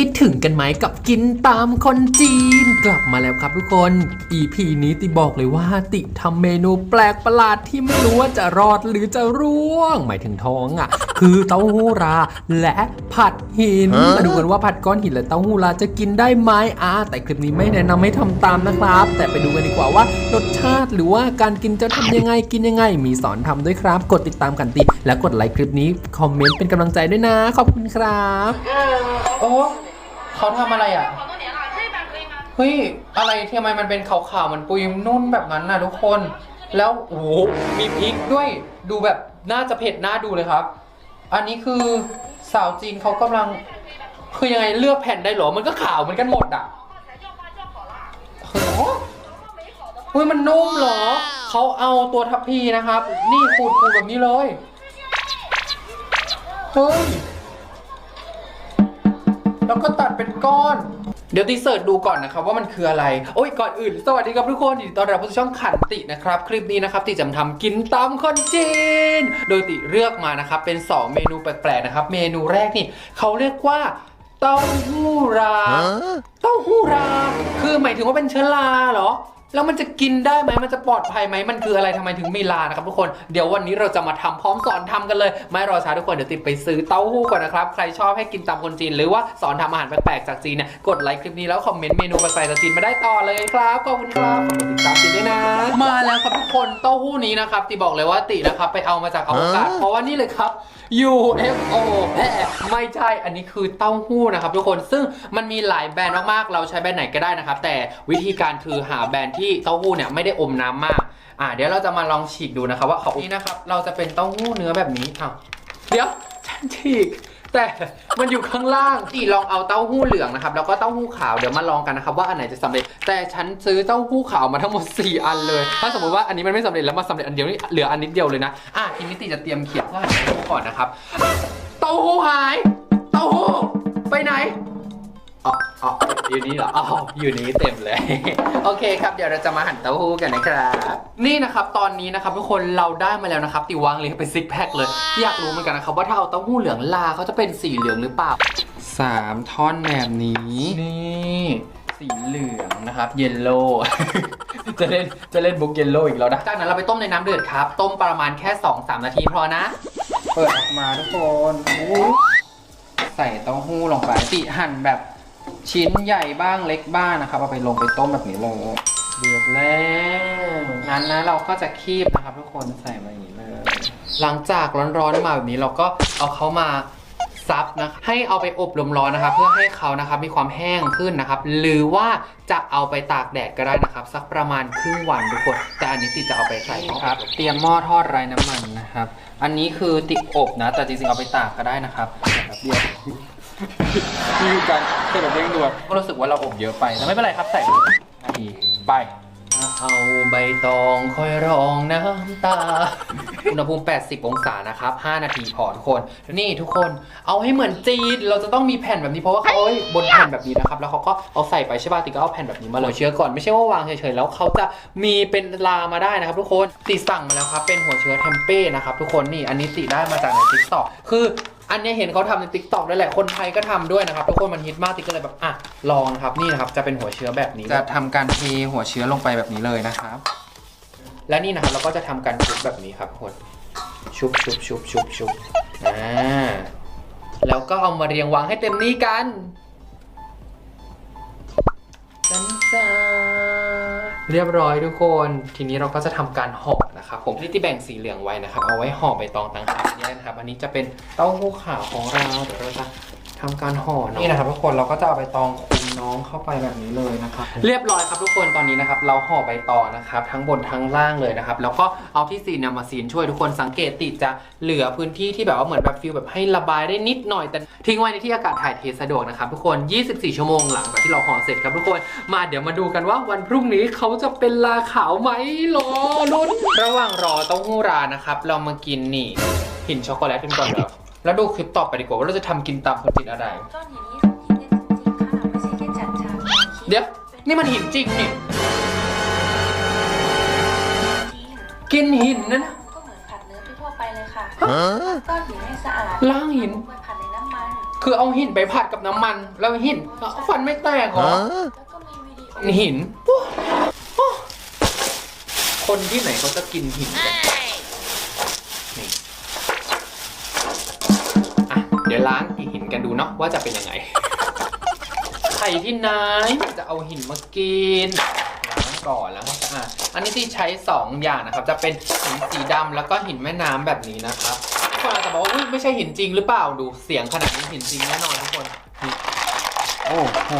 คิดถึงกันไหมกับกินตามคนจีน กลับมาแล้วครับทุกคน EP นี้ติบอกเลยว่า ติทำเมนูแปลกประหลาดที่ไม่รู้ว่าจะรอดหรือจะร่วง หมายถึงท้องอะ คือเต้าหู้ราและผัดหิน มาดูกันว่าผัดก้อนหินและเต้าหู้ราจะกินได้ไหมอะแต่คลิปนี้ไม่แนะนำให้ทำตามนะครับ แต่ไปดูกันดีกว่าว่ารสชาติหรือว่าการกินจะทำยังไงกินยังไง มีสอนทำด้วยครับ กดติดตามกันติและกดไลค์คลิปนี้คอมเมนต์เป็นกำลังใจด้วยนะ ขอบคุณครับโอ้ เขาทำอะไรอะ เฮ้ย อะไรทำไมมันเป็นขาวๆมันปุยนุ่นแบบนั้นน่ะทุกคน แล้วโอ้โหมีพริกด้วยดูแบบน่าจะเผ็ดน่าดูเลยครับ อันนี้คือสาวจีนเขากำลัง คือยังไงเลือกแผ่นได้เหรอ มันก็ขาวเหมือนกันหมดอะโอ้โหเฮ้ยมันนุ่มเหรอ เขาเอาตัวทัพพีนะครับ นี่ขูดๆแบบนี้เลย เฮ้ย แล้วก็ตัดเป็นก้อน เดี๋ยวตีเสิร์ชดูก่อนนะครับว่ามันคืออะไร โอ้ยก่อนอื่น สวัสดีครับทุกคนยินดีต้อนรับเข้าสู่ช่องขันตินะครับ คลิปนี้นะครับติจะมาทำกินตำคนจีน โดยติเลือกมานะครับเป็น 2 เมนูแปลกๆนะครับ เมนูแรกนี่เขาเรียกว่าเต้าหู้รา เต้าหู้รา คือหมายถึงว่าเป็นเชื้อราเหรอ แล้วมันจะกินได้ไหมมันจะปลอดภัยไหมมันคืออะไรทำไมถึงมีลานะครับทุกคน เดี๋ยววันนี้เราจะมาทำพร้อมสอนทำกันเลย ไม่รอช้าทุกคน เดี๋ยวติดไปซื้อเต้าหู้ก่อนนะครับ ใครชอบให้กินตามคนจีน หรือว่าสอนทำอาหารแปลกๆจากจีนเนี่ย กดไลค์คลิปนี้แล้วคอมเมนต์เมนูแปลกๆจากจีนมาได้ต่อเลยครับ ขอบคุณครับฝากกดติดตามติดด้วยนะ มาแล้วครับทุกคน เต้าหู้นี้นะครับติบอกเลยว่าตินะครับไปเอามาจากอวกาศ เพราะว่านี่เลยครับ UFO แม่ไม่ใช่ อันนี้คือเต้าหู้นะครับทุกคน ซึ่งมันมีหลายแบรนด์มากๆ เราใช้แบรนด์ไหนก็ได้นะครับ แต่วิธีการคือหาแบรนด์ที่เต้าหู้เนี่ยไม่ได้อมน้ำมาก อ่าเดี๋ยวเราจะมาลองฉีกดูนะครับว่าเขานี่นะครับ เราจะเป็นเต้าหู้เนื้อแบบนี้อ้าเดี๋ยวฉันฉีก แต่มันอยู่ข้างล่างที่ลองเอาเต้าหู้เหลืองนะครับ แล้วก็เต้าหู้ขาวเดี๋ยวมาลองกันนะครับว่าอันไหนจะสำเร็จ แต่ฉันซื้อเต้าหู้ขาวมาทั้งหมด 4 อันเลย ถ้าสมมติว่าอันนี้มันไม่สำเร็จแล้วมาสำเร็จอันเดียวนี่เหลืออันนิดเดียวเลยนะ อะทีมิติจะเตรียมเขียนเพื่อหั่นเต้าหู้ก่อนนะครับ เต้าหู้หาย เต้าหู้ไปไหน อ๋ออ๋ออยู่นี่เหรออ๋ออยู่นี้เต็มเลย โอเคครับ เดี๋ยวเราจะมาหั่นเต้าหู้กันนะครับ นี่นะครับ ตอนนี้นะครับทุกคนเราได้มาแล้วนะครับติวางเลยเป็นซิกแพคเลย อยากรู้เหมือนกันนะครับว่าถ้าเอาเต้าหู้เหลืองลาเขาจะเป็นสีเหลืองหรือเปล่าสามท่อนแบบนี้ นี่สีเหลืองนะครับ เยลโล่ จะเล่นจะเล่นบุ๊กเยลโล่อีกแล้วนะ จากนั้นเราไปต้มในน้ำเดือดครับ ต้มประมาณแค่ 2-3 นาทีพอนะ เปิดออกมาทุกคนอู้ใส่เต้าหู้ลงไปติหั่นแบบ ชิ้นใหญ่บ้างเล็กบ้างนะครับเอาไปลงไปต้มแบบนี้เลยเดือดแล้วนั้นนะเราก็จะคีบนะครับ ทุกคนใส่มาอย่างนี้เลยหลังจากร้อนๆมาแบบนี้เราก็เอาเขามาซับนะให้เอาไปอบลมร้อนนะครับ เพื่อให้เขานะครับมีความแห้งขึ้นนะครับ หรือว่าจะเอาไปตากแดดก็ได้นะครับ สักประมาณครึ่งวันทุกคนแต่อันนี้ติดจะเอาไปใส่ครับ เตรียมหม้อทอดไร้น้ำมันนะครับ อันนี้คือติดอบนะ แต่จริงๆเอาไปตากก็ได้นะครับแบบเดียว นี่คือการใส่แบบเร่งด่วนก็รู้สึกว่าเราอบเยอะไปแต่ไม่เป็นไรครับใส่นาทีไป เอาใบตองค่อยรองน้ำตา อุณหภูมิ 80 องศานะครับ 5 นาทีพอทุกคน นี่ทุกคน เอาให้เหมือนจีน เราจะต้องมีแผ่นแบบนี้เพราะว่าเขาเอาไว้บนแผ่นแบบนี้นะครับ แล้วเขาก็เอาใส่ไปใช่ป่ะติก็เอาแผ่นแบบนี้มาเลยเชื้อก่อน ไม่ใช่ว่าวางเฉยๆ แล้วเขาจะมีเป็นลามาได้นะครับทุกคนติสั่งมาแล้วครับ เป็นหัวเชื้อเทมเป้นะครับทุกคน นี่ อันนี้ติได้มาจากในทิกตอกคือ อันเนี้ยเห็นเขาทำในทิกตอกด้วยแหละ คนไทยก็ทำด้วยนะครับทุกคนมันฮิตมากติกก็เลยแบบอะลองนะครับนี่นะครับจะเป็นหัวเชื้อแบบนี้จะทำการเทหัวเชื้อลงไปแบบนี้เลยนะครับ และนี่นะครับเราก็จะทำการชุบแบบนี้ครับทุกคนชุบชุบชุบชุบชุบอ่าแล้วก็เอามาเรียงวางให้เต็มนี้กันจันจ้าเรียบร้อยทุกคน ทีนี้เราก็จะทำการห่อ นะครับผมที่ที่แบ่งสีเหลืองไว้นะครับ เอาไว้ห่อใบตองต่างหากเนี่ยนะครับ อันนี้จะเป็นเต้าหู้ขาวของเราเดี๋ยวเราจะทำการห่อเนาะนี่นะครับทุกคนเราก็จะเอาใบตอง น้องเข้าไปแบบนี้เลยนะครับเรียบร้อยครับทุกคนตอนนี้นะครับ เราห่อใบตองนะครับ ทั้งบนทั้งล่างเลยนะครับ แล้วก็เอาที่ซีนเนี่ยมาซีนช่วยทุกคนสังเกตติดจะเหลือพื้นที่ที่แบบว่าเหมือนแบบฟิลแบบให้ระบายได้นิดหน่อย แต่ทิ้งไว้ในที่อากาศถ่ายเทสะดวกนะครับทุกคน 24 ชั่วโมงหลังจากที่เราห่อเสร็จครับทุกคนมาเดี๋ยวมาดูกันว่าวันพรุ่งนี้เขาจะเป็นลาขาวไหมรอลุ้นระหว่างรอเต้าหู้รานะครับเรามากินนี่หินช็อกโกแลตกันก่อนเดี๋ยวแล้วดูคลิปต่อไปดีกว่าว่าเราจะทำกินตามคนจีนอะไร ก้อนหิน เดี๋ยว นี่มันหินจริงนี่ กินหินนะนะก็เหมือนผัดเนื้อทั่วๆไปเลยค่ะก้อนหินให้สะอาดล้างหินไปผัดในน้ำมันคือเอาหินไปผัดกับน้ำมัน แล้วหินฟันไม่แตกเหรอแล้วก็มีวิดีโอหินโอ้โอ้คนที่ไหนเขาจะกินหินกันนี่อะเดี๋ยวล้างอีหินกันดูเนาะว่าจะเป็นยังไง ใครที่ไหนจะเอาหินมากินล้างก่อนแล้วให้สะอันนี้ที่ใช้2อย่างนะครับ จะเป็นหินสีดำแล้วก็หินแม่น้ำแบบนี้นะครับทุกคนอาจจะบอกว่าไม่ใช่หินจริงหรือเปล่าดูเสียงขนาดนี้หินจริงแน่นอนทุกคนโอ้โห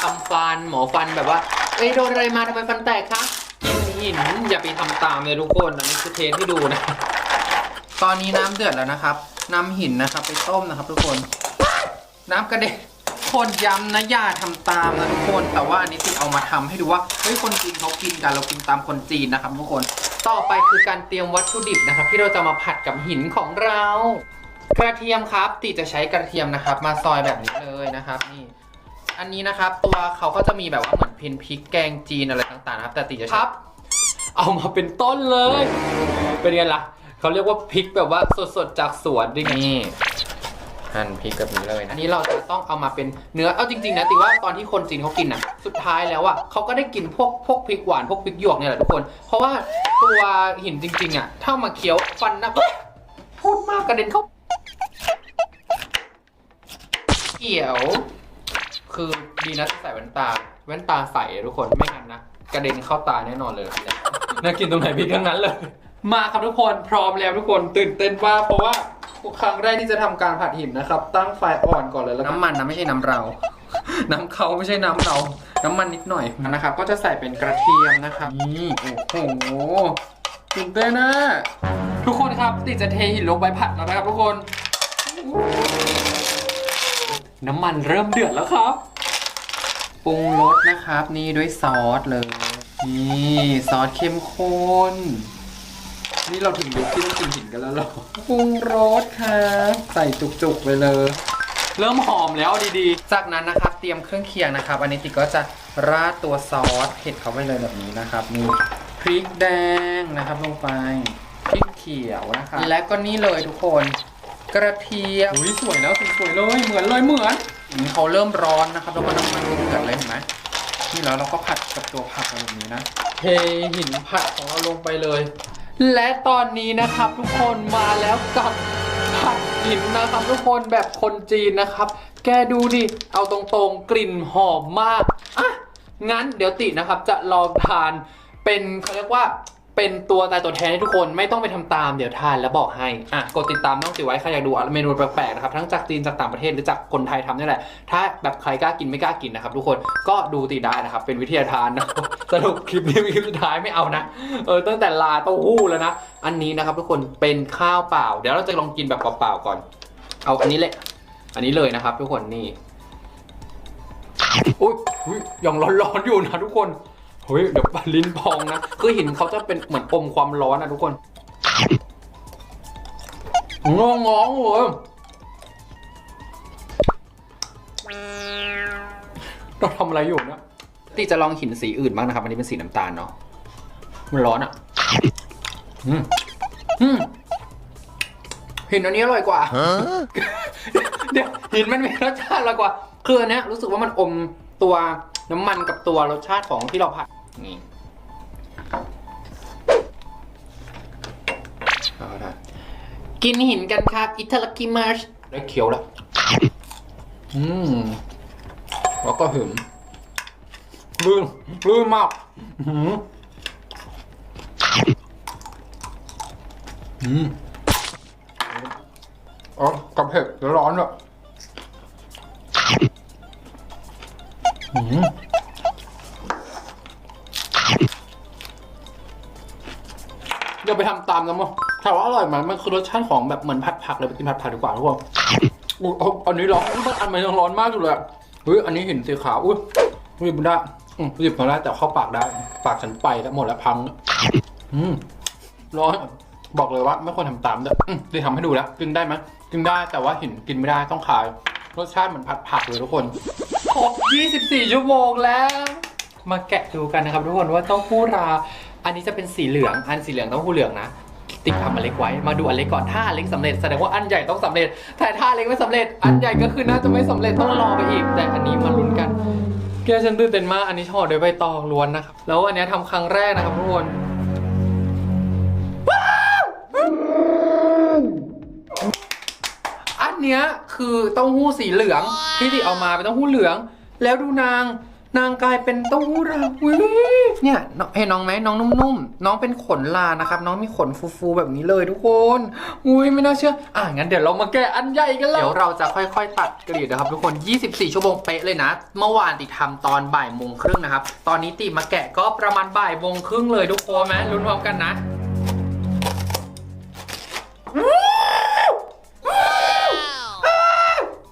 ทำฟันหมอฟันแบบว่าเอ้ยโดนอะไรมาทำไมฟันแตกคะกินหินอย่าไปทำตามเลยทุกคนอันนี้คือเทสให้ดูนะ ตอนนี้น้ำเดือดแล้วนะครับ นำหินนะครับ ไปต้มนะครับ ทุกคน น้ำกระเด็นคนย้ำนะอย่าทำตามนะทุกคน แต่ว่าอันนี้ที่เอามาทำให้ดูว่าเฮ้ยคนจีนเขากินกันเรากินตามคนจีนนะครับ ทุกคน ต่อไปคือการเตรียมวัตถุดิบนะครับ ที่เราจะมาผัดกับหินของเรา กระเทียมครับตีจะใช้กระเทียมนะครับ มาซอยแบบนี้เลยนะครับนี่อันนี้นะครับ ตัวเขาก็จะมีแบบว่าเหมือนพินพริกแกงจีนอะไรต่างๆนะครับ แต่ตีจะใช้เอามาเป็นต้นเลย เป็นไงล่ะ เขาเรียกว่าพริกแบบว่าสดๆจากสวนดินี่หั่นพริกแบบนี้เลยนะอันนี้เราจะต้องเอามาเป็นเนื้อ เอาจริงๆนะติว่าตอนที่คนจีนเขากินอะ สุดท้ายแล้วอะเขาก็ได้กินพวกพวกพริกหวานพวกพริกหยวกเนี่ยแหละทุกคน เพราะว่าตัวหินจริงๆอะถ้ามาเคี้ยวฟันนะเฮ้ยพูดมากกระเด็นเข้าเกี่ยว คือดีนะที่ใส่แว่นตา แว่นตาใส่ทุกคนไม่งั้นนะกระเด็นเข้าตาแน่นอนเลยเนี่ยน่ากินตรงไหนพี่ทั้งนั้นเลย มาครับทุกคนพร้อมแล้วทุกคนตื่นเต้นมากเพราะว่าครั้งแรกที่จะทำการผัดหินนะครับ ตั้งไฟอ่อนก่อนเลยแล้วน้ำมันนะไม่ใช่น้ำเรา น้ำเขาไม่ใช่น้ำเรา น้ำมันนิดหน่อยนะครับ ก็จะใส่เป็นกระเทียมนะครับนี่โอ้โหตื่นเต้นนะทุกคนครับติดจะเทหินลงไปผัดแล้วนะครับทุกคน น้ำมันเริ่มเดือดแล้วครับปรุงรสนะครับ นี่ด้วยซอสเลย นี่ซอสเข้มข้น นี่เราถึงยุคที่ต้องกินหินกันแล้วเหรอปรุงรสครับใส่จุกๆไปเลย เริ่มหอมแล้วดีๆ จากนั้นนะครับเตรียมเครื่องเคียงนะครับ อันนี้ติกก็จะราดตัวซอสเผ็ดเข้าไปเลยแบบนี้นะครับนี่พริกแดงนะครับลงไปพริกเขียวนะครับและก็นี่เลยทุกคน กระเทียมอุ้ยสวยแล้วสวยๆเลยเหมือนเลยเหมือนอันนี้เขาเริ่มร้อนนะครับแล้วก็น้ำมันเดือดเลยเห็นไหมนี่แล้วเราก็ผัดกับตัวผักอะไรแบบนี้นะเทหินผัดของเราลงไปเลย และตอนนี้นะครับทุกคนมาแล้วกับผัดหินนะครับทุกคนแบบคนจีนนะครับ แกดูดิเอาตรงๆกลิ่นหอมมากอะงั้นเดี๋ยวตินะครับจะลองทานเป็นเขาเรียกว่า เป็นตัวตายตัวแทนให้ทุกคนไม่ต้องไปทำตามเดี๋ยวทานแล้วบอกให้อะกดติดตามน้องติไว้ใครอยากดูเมนูแปลกๆนะครับทั้งจากจีนจากต่างประเทศหรือจากคนไทยทำนี่แหละ ถ้าแบบใครกล้ากินไม่กล้ากินนะครับทุกคนก็ดูติได้นะครับ เป็นวิทยาทานนะสรุปคลิปนี้คลิปสุดท้ายไม่เอานะเออตั้งแต่ลาเต้าหู้แล้วนะอันนี้นะครับทุกคนเป็นข้าวเปล่า เดี๋ยวเราจะลองกินแบบเปล่าๆก่อน เอาอันนี้เลยอันนี้เลยนะครับ ทุกคนนี่อุ้ยอุ๊ยยังร้อนๆอยู่นะทุกคน เฮ้ยเดี๋ยวลิ้นพองนะ คือหินเขาจะเป็นเหมือนอมความร้อนนะทุกคนงองงองเลยเราทำอะไรอยู่เนี่ยตีจะลองหินสีอื่นบ้างนะครับ อันนี้เป็นสีน้ำตาลเนาะ มันร้อนอะ อืมอืมหินอันนี้อร่อยกว่า เดี๋ยวหินมันมีรสชาติอร่อยกว่า คืออันเนี้ยรู้สึกว่ามันอมตัวน้ำมันกับตัวรสชาติของที่เราผัด นี่เอาละกินหินกันครับอิตาลกิมาชได้เคี้ยวแล้ว อืม แล้วก็หึมลื่นลื่นมากหืมอืมอ๋อกับเผ็ดแล้วร้อนด้วยอืม อย่าไปทำตามนะมั้งถามว่าอร่อยไหมมันคือรสชาติของแบบเหมือนผัดผักเลยไปกินผัดผักดีกว่าทุกคนอุ๊ยอันนี้ร้อนอันมันยังร้อนมากอยู่เลยอะเฮ้ยอันนี้ห็นสีขาวอุ้ยหยิบไม่ได้อืมหยิบมาได้แต่เข้าปากได้ ปากฉันไปแล้วหมดแล้วพังอืมร้อนบอกเลยว่าไม่ควรทำตามด้วยอืมได้ทำให้ดูแล้วกินได้ไหมกินได้แต่ว่าห็นกินไม่ได้ต้องขายรสชาติเหมือนผัดผักเลยทุกคนครบ24 ชั่วโมงแล้ว มาแกะดูกันนะครับทุกคนว่าเต้าหู้รา อันนี้จะเป็นสีเหลืองอันสีเหลืองต้าหู้เหลืองนะ ติดทำอันเล็กไว้ มาดูอันเล็กก่อนถ้าอันเล็กสำเร็จแสดงว่าอันใหญ่ต้องสำเร็จแต่ถ้าอันเล็กไม่สำเร็จ อันใหญ่ก็คือน่าจะไม่สำเร็จต้องรอไปอีก แต่อันนี้มาลุ้นกันแกฉันตื่นเต้นมากอันนี้ห่อด้วยใบตองล้วนนะครับแล้วอันนี้ทำครั้งแรกนะครับทุกคนอันเนี้ยคือเต้าหู้สีเหลืองที่ติเอามาเป็นเต้าหู้เหลือง แล้วดูนาง นางกลายเป็นเต้าหู้ราวิเนี่ยน้องเห็นน้องไหมน้องนุ่มๆน้องเป็นขนลานะครับ น้องมีขนฟูๆแบบนี้เลยทุกคนอุ้ยไม่น่าเชื่อ อะงั้นเดี๋ยวเรามาแกะอันใหญ่กันเลยเดี๋ยวเราจะค่อยๆ ตัดกรีดนะครับ ทุกคน 24 ชั่วโมงเป๊ะเลยนะ เมื่อวานติทำตอนบ่ายโมงครึ่งนะครับ ตอนนี้ติมาแกะก็ประมาณบ่ายโมงครึ่งเลยทุกคนไหมลุ้นพร้อมกันนะ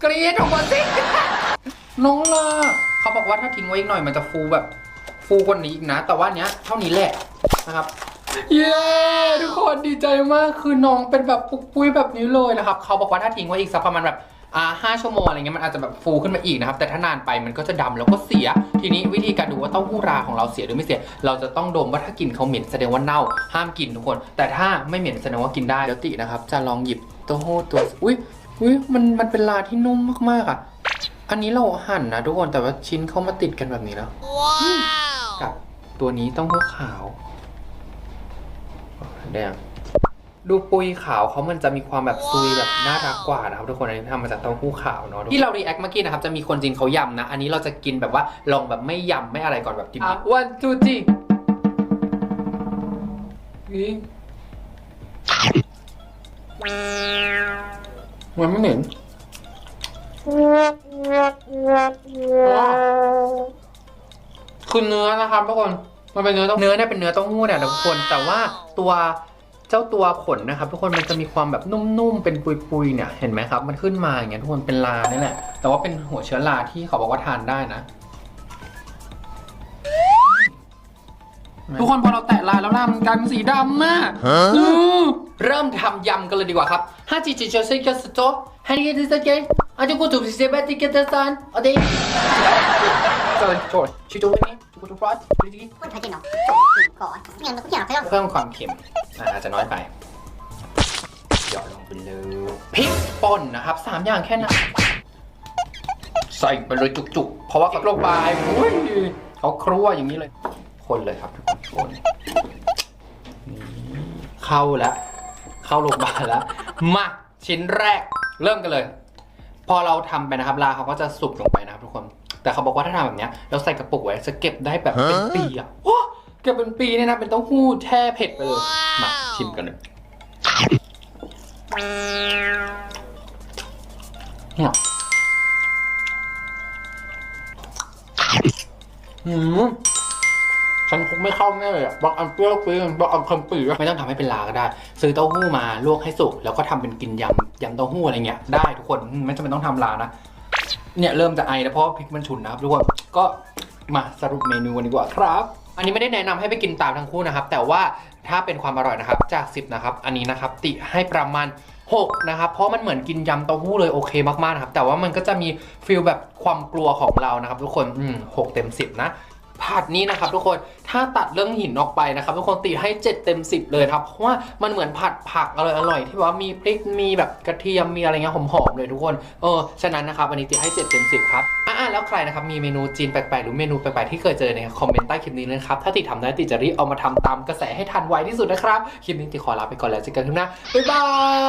กรีดออกมาสิน้องลา เขาบอกว่าถ้าทิ้งไว้อีกหน่อยมันจะฟูแบบฟูกว่านี้อีกนะ แต่ว่าอันเนี้ยเท่านี้แหละนะครับ เย้ทุกคนดีใจมากคือน้องเป็นแบบปุกปุ้ยแบบนี้เลยนะครับเขาบอกว่าถ้าทิ้งไว้อีกสักประมาณแบบอ่าห้าชั่วโมงอะไรเงี้ยมันอาจจะแบบฟูขึ้นมาอีกนะครับ แต่ถ้านานไปมันก็จะดำแล้วก็เสีย ทีนี้วิธีการดูว่าเต้าหู้ราของเราเสียหรือไม่เสีย เราจะต้องดมว่าถ้ากินเขาเหม็นแสดงว่าเน่า ห้ามกินทุกคน แต่ถ้าไม่เหม็นแสดงว่ากินได้เดี๋ยวตินะครับ จะลองหยิบเต้าหู้ตัว อุ้ยอุ้ยมันมันเป็นลาที่นุ่มมากๆอะ อันนี้เราหั่นนะทุกคนแต่ว่าชิ้นเขามาติดกันแบบนี้แล้วกับตัวนี้เต้องหู้ขาวแดงดูปุยขาวเขามันจะมีความแบบซุยแบบน่ารักกว่านะครับทุกคนอันนี้ทำมาจากเต้าหู้ขาวเนาะที่เรารีแอคเมื่อกี้นะครับจะมีคนจีนเขายำนะ อันนี้เราจะกินแบบว่าลองแบบไม่ยำไม่อะไรก่อนแบบดิบๆ one two three อุ๊ยมันไม่เหม็น คือเนื้อนะครับทุกคน มันเป็นเนื้อเต้าเนื้อเนี่ยเป็นเนื้อเต้าหู้เนี่ยนะทุกคน แต่ว่าตัวเจ้าตัวขนนะครับ ทุกคนมันจะมีความแบบนุ่มๆ เป็นปุยๆ เนี่ย เห็นไหมครับ มันขึ้นมาอย่างเงี้ยทุกคนเป็นลานี่แหละ แต่ว่าเป็นหัวเชื้อราที่เขาบอกว่าทานได้นะ ทุกคนพอเราแตะลายแล้วลามันกลายเป็นสีดำมากอือเริ่มทำยำกันเลยดีกว่าครับฮัจิจิโจเซกัสโตฮันนี่ดิสเกนอาจูกุตุบิเซเบติเกตซันอเดเจอโจทย์ชิโจวันนี้ กุตุปรอดดิจิพูดไทยจริงเหรอขอเนี่ยมันก็เขียนเราแค่เพิ่มความเค็มอะอาจจะน้อยไปหยอดลงไปเลยพริกป่นนะครับสามอย่างแค่นั้นใส่ไปเลยจุกๆ เพราะว่าเขาลงไปอุ้ยเขาครัวอย่างนี้เลย คนเลยครับทุกคนคนเข้าแล้วเข้าโรงพยาบาลแล้วมาชิ้นแรกเริ่มกันเลย พอเราทำไปนะครับลาเขาก็จะสุกลงไปนะครับทุกคน แต่เขาบอกว่าถ้าทำแบบเนี้ยเราใส่กระปุกไว้จะเก็บได้แบบเป็นปีอะโอ้เก็บเป็นปีเนี่ยนะเป็นเต้าหู้แช่เผ็ดไปเลยมาชิมกันเลยเนี่ยอืมฉันคงไม่เข้าแน่เลยอะบางอันเปรี้ยวปีบางอันเค็มปีไม่ต้องทำให้เป็นลาก็ได้ ซื้อเต้าหู้มาลวกให้สุกแล้วก็ทำเป็นกินยำยำเต้าหู้อะไรเงี้ยได้ทุกคนอืมไม่จำเป็นต้องทำลานะ เนี่ยเริ่มจะไอแล้วเพราะพริกมันฉุนนะครับทุกคนก็มาสรุปเมนูกันดีกว่าครับ อันนี้ไม่ได้แนะนำให้ไปกินตามทั้งคู่นะครับ แต่ว่าถ้าเป็นความอร่อยนะครับจาก 10 นะครับ อันนี้นะครับ ติให้ประมาณ 6 นะครับ เพราะมันเหมือนกินยำเต้าหู้เลยโอเคมากๆนะครับ แต่ว่ามันก็จะมีฟีลแบบความกลัวของเรานะครับ ทุกคนอืมหกเต็ม 10 นะ ผัดนี้นะครับทุกคนถ้าตัดเรื่องหินออกไปนะครับทุกคนตีให้ 7 เต็ม 10 เลยครับเพราะว่ามันเหมือนผัดผักอร่อยๆที่ว่ามีพริกมีแบบกระเทียมมีอะไรเงี้ยหอมๆเลยทุกคนเออฉะนั้นนะครับอันนี้ตีให้ 7 เต็ม 10 ครับอ่าแล้วใครนะครับมีเมนูจีนแปลกๆหรือเมนูแปลกๆที่เคยเจอในคอมเมนต์ใต้คลิปนี้เลยครับถ้าติดทำได้ติจะรีบเอามาทำตามกระแสให้ทันไวที่สุดนะครับคลิปนี้ติขอลาไปก่อนแล้วเจอกันคลิปหน้าบ๊ายบาย